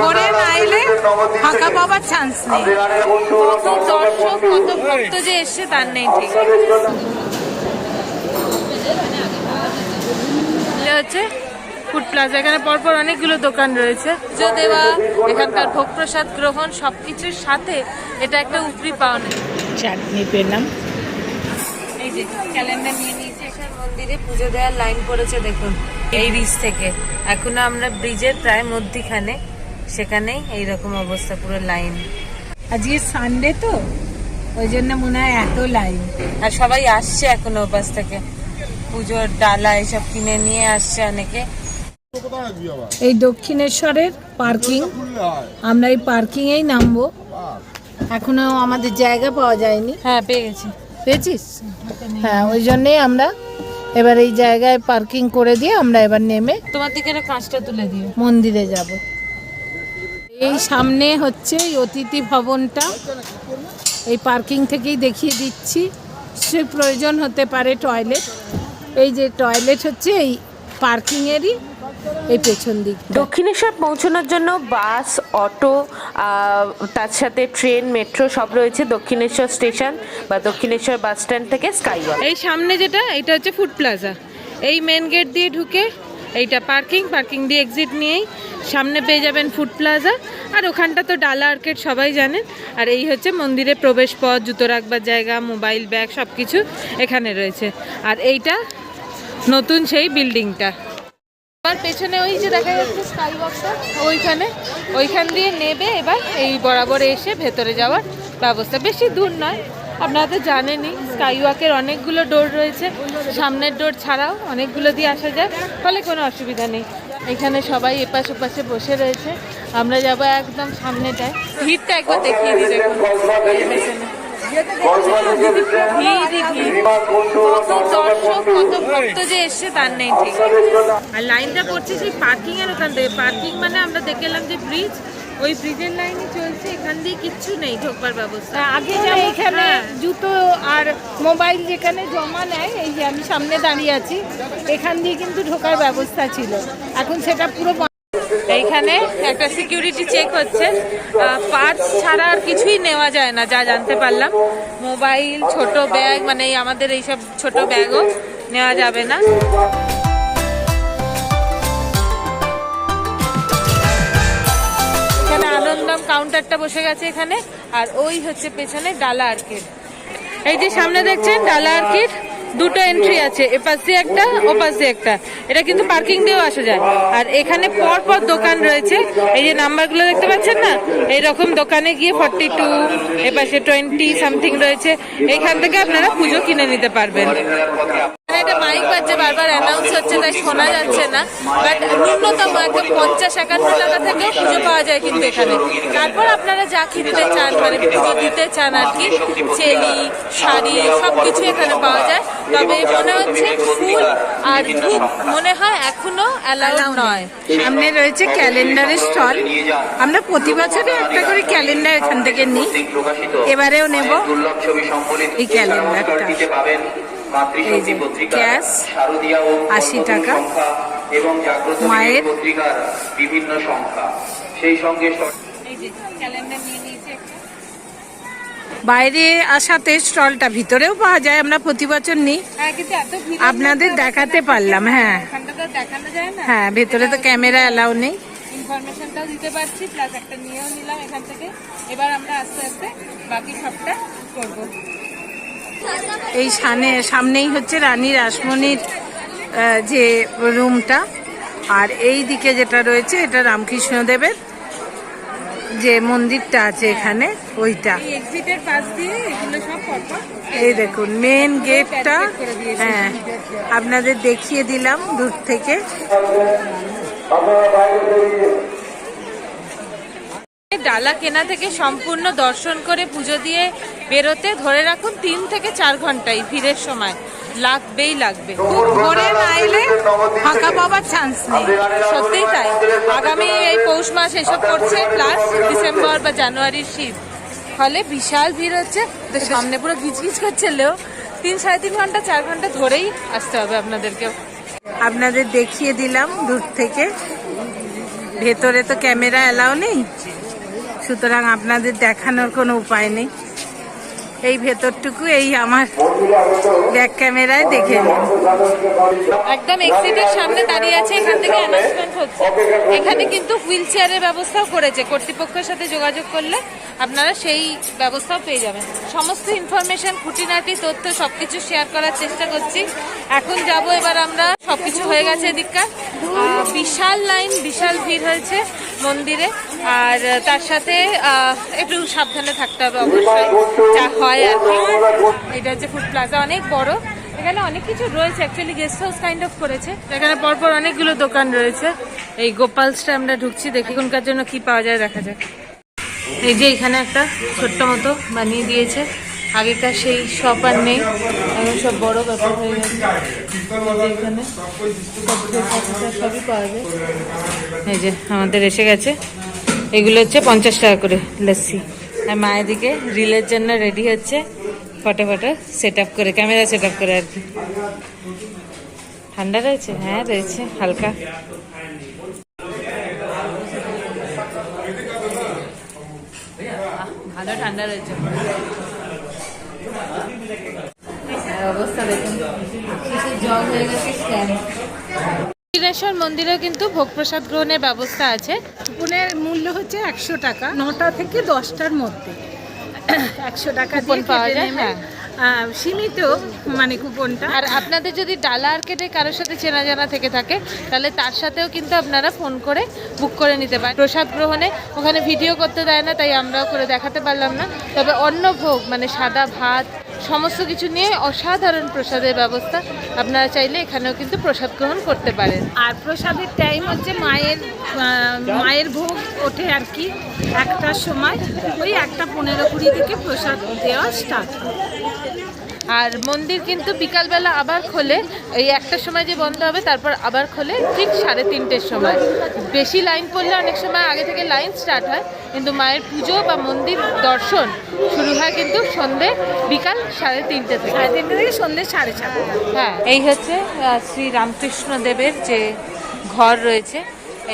ভোরে না এলে ফাঁকা পাওয়ার চান্স নেই। কত দর্শক কত ভক্ত যে এসছে তার নেই ঠিক হচ্ছে ফুড প্লাজা। এখানে পরপর অনেকগুলো দোকান রয়েছে। পুজো দেওয়া এখানকার ভোগ প্রসাদ গ্রহণ সবকিছুর সাথে এটা একটা উপরি পাওনা। চাটনি পেলাম। এই যে ক্যালেন্ডার নিয়ে নিয়েছি এখানে মন্দিরে পুজো দেওয়ার লাইন পড়েছে দেখুন। এই ব্রিজ থেকে। এখনও আমরা ব্রিজের প্রায় মধ্যিখানে সেখানেই এইরকম অবস্থা পুরো লাইন আজকে সানডে তো ওই জন্য মনে হয় এত লাইন আর সবাই আসছে এখনও ওপাশ থেকে। পুজোর ডালা এসব কিনে নিয়ে আসছে অনেকে। এই দক্ষিণেশ্বরের পার্কিং আমরা এই পার্কিং এই নামবো। এখনও আমাদের জায়গা পাওয়া যায়নি। হ্যাঁ পেয়ে গেছি। পেয়েছিস? হ্যাঁ ওই জন্যই আমরা এবার এই জায়গায় পার্কিং করে দিয়ে আমরা এবার নেমে তোমার দিকে কাঁচটা তুলে দিও। মন্দিরে যাব। এই সামনে হচ্ছে এই অতিথি ভবনটা। এই পার্কিং থেকেই দেখিয়ে দিচ্ছি। সে প্রয়োজন হতে পারে টয়লেট। এই যে টয়লেট হচ্ছে এই পার্কিংয়েরই এই পেছন দিক দক্ষিণেশ্বর পৌঁছানোর জন্য বাস অটো আহ, তার সাথে ট্রেন মেট্রো সব রয়েছে দক্ষিণেশ্বর স্টেশন বা দক্ষিণেশ্বর বাস স্ট্যান্ড থেকে স্কাইওয়াক এই সামনে যেটা এটা হচ্ছে ফুড প্লাজা। এই মেন গেট দিয়ে ঢুকে এইটা পার্কিং পার্কিং দিয়ে এক্সিট নিয়েই সামনে পেয়ে যাবেন ফুড প্লাজা। আর ওখানটা তো ডালা আর্কেড, সবাই জানেন। আর এই হচ্ছে মন্দিরে প্রবেশ পথ, জুতো রাখবার জায়গা, মোবাইল ব্যাগ সব কিছু এখানে রয়েছে। আর এইটা নতুন সেই বিল্ডিংটা। আমার পেছনে ওই যে দেখা যাচ্ছে স্কাই ওয়াকটা ওইখানে, ওইখান দিয়ে নেবে এবার এই বরাবর এসে ভেতরে যাওয়ার ব্যবস্থা। বেশি দূর নয়, আপনারা তো জানেনই স্কাই ওয়াকের অনেকগুলো ডোর রয়েছে। সামনের ডোর ছাড়াও অনেকগুলো দিয়ে আসা যায়, ফলে কোনো অসুবিধা নেই। এখানে সবাই এপাশ ওপাশে বসে রয়েছে আমরা যাব একদম সামনেটায় ভিড়টা একবার দেখিয়ে দিই দেখুন এই পেছনে। ভিড়ই ভিড়। কত দর্শক কত ভক্ত যে এসছে তার নেই ঠিক আর লাইনটা পড়ছে সেই পার্কিং এর ওখান থেকে পার্কিং মানে আমরা দেখে এলাম যে ব্রিজ ওই ব্রিজের লাইনে চলছে এখান দিয়ে কিচ্ছু নেই ঢোকবার ব্যবস্থা। আগে যেমন এখানে হ্যাঁ। জুতো আর মোবাইল যেখানে জমা নেয় এই যে আমি সামনে দাঁড়িয়ে আছি এখান দিয়ে কিন্তু ঢোকার ব্যবস্থা ছিল। এখন সেটা পুরো বন্ধ। এইখানে একটা সিকিউরিটি চেক হচ্ছে। পার্স ছাড়া আর কিছুই নেওয়া যায় না যা জানতে পারলাম। মোবাইল ছোট ব্যাগ মানে এই আমাদের এইসব ছোট ব্যাগও নেওয়া যাবে না। আনন্দম কাউন্টারটা বসে গেছে এখানে, আর ওই হচ্ছে পেছনে ডালা আর্কেড এই যে সামনে দেখছেন ডালা আর্কিড দুটো এন্ট্রি আছে, এপাশ দিয়ে একটা, ওপাশ দিয়ে একটা। এটা কিন্তু পার্কিং দিয়েও আসা যায়। আর এখানে পর পর দোকান রয়েছে। এই যে নাম্বারগুলো দেখতে পাচ্ছেন না? এইরকম দোকানে গিয়ে ফর্টি টু এপাশে টোয়েন্টি সামথিং রয়েছে। এইখান থেকে আপনারা পুজো কিনে নিতে পারবেন। এখানে একটা মাইক বাজছে বারবার অ্যানাউন্স হচ্ছে তাই শোনা যাচ্ছে না। বাট ন্যূনতম একটা পঞ্চাশ একান্ন টাকা থেকেও পুজো পাওয়া যায় কিন্তু এখানে। তারপর আপনারা যা কিনতে চান মানে পুজো দিতে চান আর কি চেলি শাড়ি সব কিছু এখানে পাওয়া যায়। তবে মনে হচ্ছে ফুল আর ধূপ মনে হয় এখনও অ্যালাউ নয়। সামনে রয়েছে ক্যালেন্ডারের স্টল আমরা প্রতি বছরই একটা করে ক্যালেন্ডার এখান থেকে নিই। এবারেও নেব এই ক্যালেন্ডারটা ক্যাশ আশি টাকা। এবং জাগ্রত মায়ের পত্রিকার বিভিন্ন সংখ্যা। সেই সঙ্গে ক্যালেন্ডার নিয়ে বাইরে আসাতে স্টলটা ভিতরেও পাওয়া যায় আমরা প্রতি বছর নিই। হ্যাঁ কিন্তু এত ভিড় আপনাদের দেখাতে পারলাম হ্যাঁ। এখানটা তো দেখানো যায় না। হ্যাঁ ভেতরে তো ক্যামেরা অ্যালাউ নেই। ইনফরমেশনটাও দিতে পারছি প্লাস একটা নিয়েও নিলাম এখান থেকে। এবার আমরা আস্তে আস্তে বাকি সবটা করব। এই সামনে সামনেই হচ্ছে রানী রাসমণির যে রুমটা। আর এই দিকে যেটা রয়েছে এটা রামকৃষ্ণদেবের যে মন্দিরটা আছে এখানে ওইটা। এই এক্সিটের পাশ দিয়ে এগুলো সব পরপর এই দেখুন মেন গেটটা হ্যাঁ আপনাদের দেখিয়ে দিলাম দূর থেকে। ডালা কেনা থেকে সম্পূর্ণ দর্শন করে পুজো দিয়ে বেরোতে ধরে রাখুন তিন থেকে চার ঘন্টাই ভিড়ের সময়। লাগবেই লাগবে। ভোরে না এলে ফাঁকা পাওয়ার চান্স নেই। সত্যিই তাই। আগামী এই পৌষ মাস এসব করছে প্লাস ডিসেম্বর বা জানুয়ারির শীত। ফলে বিশাল ভিড় হচ্ছে। তো সামনে পুরো গিজগিজ করছে, লেও। তিন সাড়ে তিন ঘণ্টা, চার ঘণ্টা ধরেই আসতে হবে আপনাদেরকেও। আপনাদের দেখিয়ে দিলাম দূর থেকে। ভেতরে তো ক্যামেরা অ্যালাউ নেই। সুতরাং আপনাদের দেখানোর কোনো উপায় নেই। এই ভেতরটুকু, এই আমার ব্যাক ক্যামেরায় দেখে নিন। একদম এক্সিটের সামনে দাঁড়িয়ে আছে, এখান থেকে অ্যানাউন্সমেন্ট হচ্ছে। এখানে কিন্তু হুইল চেয়ারের ব্যবস্থাও করেছে। কর্তৃপক্ষের সাথে যোগাযোগ করলে আপনারা সেই ব্যবস্থাও পেয়ে যাবেন। সমস্ত ইনফরমেশন খুঁটিনাটি, তথ্য সবকিছু শেয়ার করার চেষ্টা করছি। এখন যাব এবার আমরা, সবকিছু হয়ে গেছে এদিককার। বিশাল লাইন বিশাল ভিড় হয়েছে। মন্দিরে। আর তার সাথে একটু সাবধানে থাকতে হবে অবশ্যই। যা হয় আর কি। এটা হচ্ছে ফুড প্লাজা, অনেক বড়। এখানে অনেক কিছু রয়েছে। Actually guest house kind of করেছে। এখানে পরপর অনেকগুলো দোকান রয়েছে। এই গোপালসটা আমরা ঢুকছি, দেখি এখনকার জন্য কি পাওয়া যায়, দেখা যাক। এই যে এখানে একটা ছোট্ট মতো বানিয়ে দিয়েছে। আগেকার সেই শপ আর নেই। সব বড় ব্যাপার হয়ে গেছে। যে এখানে সবই পাওয়া যায় এই যে আমাদের এসে গেছে। এগুলো হচ্ছে পঞ্চাশ টাকা করে লস্যি আর মা এদিকে রিলের জন্য রেডি হচ্ছে। ফটো ফটো সেট আপ করে ক্যামেরা সেট আপ করে আর কি। ঠান্ডা রয়েছে? হ্যাঁ রয়েছে হালকা। ভালো ঠান্ডা রয়েছে আর অবস্থা দেখুন শেষে জল হয়ে গেছে স্ক্যান দক্ষিণেশ্বর মন্দিরেও কিন্তু ভোগ প্রসাদ গ্রহণের ব্যবস্থা আছে। কুপনের মূল্য হচ্ছে একশো টাকা নটা থেকে দশটার মধ্যে। একশো টাকা কুপন দিয়ে পাওয়া যায়, হ্যাঁ। সীমিত মানে কুপনটা। আর আপনাদের যদি ডালা আর্কেটে কারোর সাথে চেনা জানা থেকে থাকে তাহলে তার সাথেও কিন্তু আপনারা ফোন করে বুক করে নিতে পারেন। প্রসাদ গ্রহণে ওখানে ভিডিও করতে দেয় না তাই আমরাও করে দেখাতে পারলাম না। তবে অন্য ভোগ মানে সাদা ভাত সমস্ত কিছু নিয়ে অসাধারণ প্রসাদের ব্যবস্থা। আপনারা চাইলে এখানেও কিন্তু প্রসাদ গ্রহণ করতে পারেন। আর প্রসাদের টাইম হচ্ছে মায়ের মায়ের ভোগ ওঠে আর কি একটার সময়। ওই একটা পনেরো কুড়ি থেকে প্রসাদ দেওয়া স্টার্ট আর মন্দির কিন্তু বিকালবেলা আবার খোলে। এই একটার সময় যে বন্ধ হবে তারপর আবার খোলে ঠিক সাড়ে তিনটের সময়। বেশি লাইন পড়লে অনেক সময় আগে থেকে লাইন স্টার্ট হয় কিন্তু মায়ের পুজো বা মন্দির দর্শন শুরু হয় কিন্তু সন্ধে বিকাল সাড়ে তিনটে থেকে। সাড়ে তিনটে থেকে সন্ধ্যে সাড়ে চারটে। হ্যাঁ। এই হচ্ছে শ্রী রামকৃষ্ণ দেবের যে ঘর রয়েছে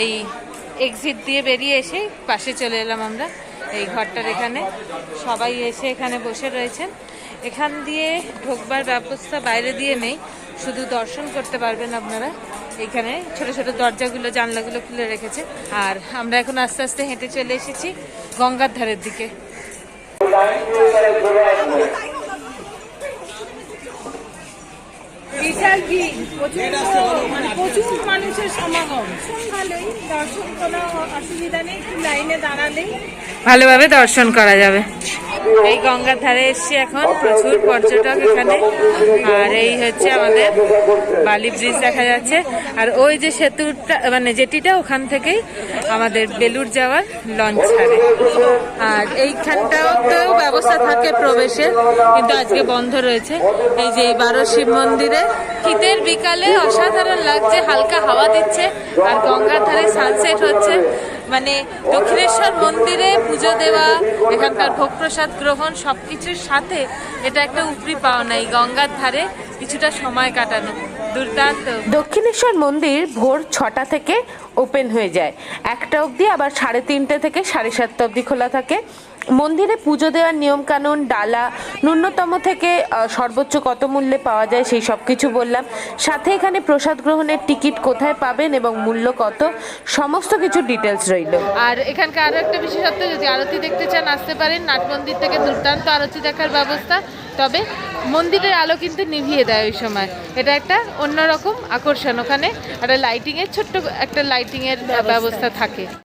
এই এক্সিট দিয়ে বেরিয়ে এসে পাশে চলে এলাম আমরা এই ঘরটার এখানে। সবাই এসে এখানে বসে রয়েছেন। এখান দিয়ে ঢোকবার ব্যবস্থা বাইরে দিয়ে নেই। শুধু দর্শন করতে পারবেন আপনারা। এখানে ছোট ছোট দরজাগুলো জানলাগুলো খুলে রেখেছে। আর আমরা এখন আস্তে আস্তে হেঁটে চলে এসেছি গঙ্গার ধারের দিকে। বিশাল ভিড়। প্রচুর মানে মানুষের সমাগম। ভালোই দর্শন কোনো অসুবিধা নেই। লাইনে দাঁড়ালেই ভালোভাবে দর্শন করা যাবে। এই গঙ্গার ধারে এসছি এখন প্রচুর পর্যটক এখানে। আর এই হচ্ছে আমাদের বালি ব্রিজ দেখা যাচ্ছে। আর ওই যে সেতুটা মানে যেটিটা ওখান থেকেই আমাদের বেলুর যাওয়ার লঞ্চ ছাড়ে। আর এইখানটাও তো ব্যবস্থা থাকে প্রবেশের কিন্তু আজকে বন্ধ রয়েছে। এই যে এই বারো শিব মন্দিরে শীতের বিকালে অসাধারণ লাগছে, হালকা হাওয়া দিচ্ছে, আর গঙ্গার ধারে সানসেট হচ্ছে। মানে দক্ষিণেশ্বর মন্দিরে পুজো দেওয়া, এখানকার ভোগ প্রসাদ গ্রহণ, সবকিছুর সাথে এটা একটা উপরি পাওনা এই গঙ্গার ধারে, কিছুটা সময় কাটানো। দুর্দান্ত। দক্ষিণেশ্বর মন্দির ভোর ছটা থেকে ওপেন হয়ে যায়। একটা অবধি আবার সাড়ে তিনটে থেকে সাড়ে সাতটা অবধি খোলা থাকে। মন্দিরে পুজো দেওয়ার নিয়মকানুন, ডালা, ন্যূনতম থেকে সর্বোচ্চ কত মূল্যে পাওয়া যায় সেই সব কিছু বললাম। সাথে এখানে প্রসাদ গ্রহণের টিকিট কোথায় পাবেন এবং মূল্য কত? সমস্ত কিছু ডিটেলস রইল। আর এখানকার আরও একটা বিশেষত্ব, যদি আরতি দেখতে চান, আসতে পারেন। নাট মন্দির থেকে দুর্দান্ত আরতি দেখার ব্যবস্থা। তবে মন্দিরের আলো কিন্তু নিভিয়ে দেয় ওই সময়। এটা একটা অন্যরকম আকর্ষণ। ওখানে একটা লাইটিংয়ের ছোট্ট একটা লাইটিংয়ের ব্যবস্থা থাকে।